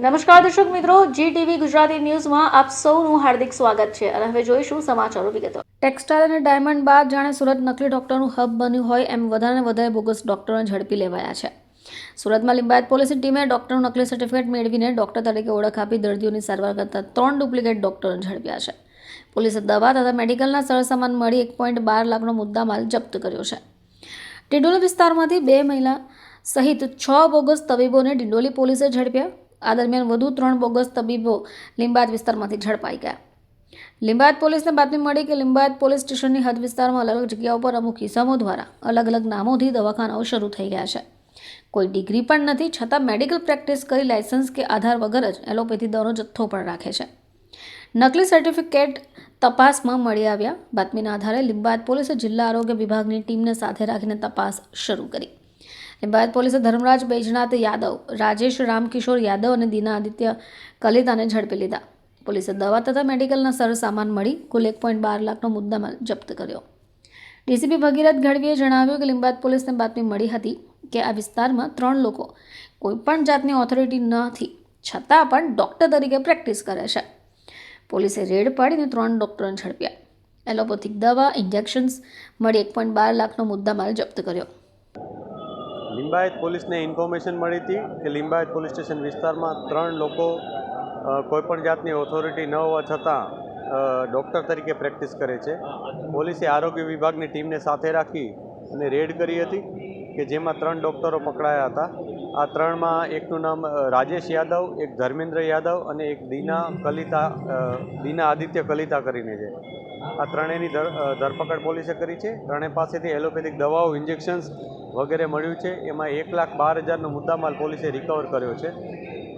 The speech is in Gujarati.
નમસ્કાર દર્શક મિત્રો જી ટીવી ગુજરાતી ન્યૂઝમાં આપ સૌનું હાર્દિક સ્વાગત છે અને હવે જોઈશું સમાચારો વિગતો. ટેક્સટાઇલ અને ડાયમંડ બાદ જાણે સુરત નકલી ડોક્ટરનું હબ બન્યું હોય એમ વધારે વધારે બોગસ ડોક્ટરોને ઝડપી લેવાયા છે. સુરતમાં લિંબાયત પોલીસની ટીમે ડોક્ટરનું નકલી સર્ટિફિકેટ મેળવીને ડોક્ટર તરીકે ઓળખ આપી દર્દીઓની સારવાર કરતા ત્રણ ડુપ્લિકેટ ડોક્ટરોને ઝડપ્યા છે. પોલીસે દવા તથા મેડિકલના સરસામાન મળી એક પોઈન્ટ બાર લાખનો મુદ્દામાલ જપ્ત કર્યો છે. ડિંડોલી વિસ્તારમાંથી બે મહિલા સહિત છ બોગસ તબીબોને ડિંડોલી પોલીસે ઝડપ્યા. આ દરમિયાન વધુ ત્રણ બોગસ તબીબો લિંબાયત વિસ્તારમાંથી ઝડપાઈ ગયા. લિંબાયત પોલીસને બાતમી મળી કે લિંબાયત પોલીસ સ્ટેશનની હદ વિસ્તારમાં અલગ અલગ જગ્યાઓ પર અમુક ઇસમો દ્વારા અલગ અલગ નામોથી દવાખાનાઓ શરૂ થઈ ગયા છે. કોઈ ડિગ્રી પણ નથી, છતાં મેડિકલ પ્રેક્ટિસ કરી લાયસન્સ કે આધાર વગર જ એલોપેથી દવાનો જથ્થો પણ રાખે છે. નકલી સર્ટિફિકેટ તપાસમાં મળી આવ્યા. બાતમીના આધારે લિંબાયત પોલીસે જિલ્લા આરોગ્ય વિભાગની ટીમને સાથે રાખીને તપાસ શરૂ કરી. લિંબાયત પોલીસે ધર્મરાજ બૈજનાથ યાદવ, રાજેશ રામકિશોર યાદવ અને દીના આદિત્ય કલિતાને ઝડપી લીધા. પોલીસે દવા તથા મેડિકલના સરસામાન મળી કુલ એક પોઈન્ટ બાર લાખનો મુદ્દામાલ જપ્ત કર્યો. ડીસીપી ભગીરથ ગઢવીએ જણાવ્યું કે લિંબાયત પોલીસને બાતમી મળી હતી કે આ વિસ્તારમાં ત્રણ લોકો કોઈપણ જાતની ઓથોરિટી નથી, છતાં પણ ડૉક્ટર તરીકે પ્રેક્ટિસ કરે છે. પોલીસે રેડ પાડીને ત્રણ ડૉક્ટરોને ઝડપ્યા. એલોપેથિક દવા ઇન્જેક્શન્સ મળી એક પોઈન્ટ બાર લાખનો મુદ્દામાલ જપ્ત કર્યો. લિંબાયત પોલીસને ઇન્ફોર્મેશન મળી હતી કે લિંબાયત પોલીસ સ્ટેશન વિસ્તારમાં ત્રણ લોકો કોઈપણ જાતની ઓથોરિટી ન હોવા છતાં ડૉક્ટર તરીકે પ્રેક્ટિસ કરે છે. પોલીસે આરોગ્ય વિભાગની ટીમને સાથે રાખી અને રેડ કરી હતી કે જેમાં ત્રણ ડૉક્ટરો પકડાયા હતા. આ ત્રણમાં એકનું નામ રાજેશ યાદવ, એક ધર્મેન્દ્ર યાદવ અને એક દીના કલિતા દીના આદિત્ય કલિતા કરીને છે. આ ત્રણેયની ધર ધરપકડ પોલીસે કરી છે. ત્રણેય પાસેથી એલોપેથિક દવાઓ, ઇન્જેક્શન્સ વગેરે મળ્યું છે. એમાં એક લાખ બાર હજારનો મુદ્દામાલ પોલીસે રિકવર કર્યો છે.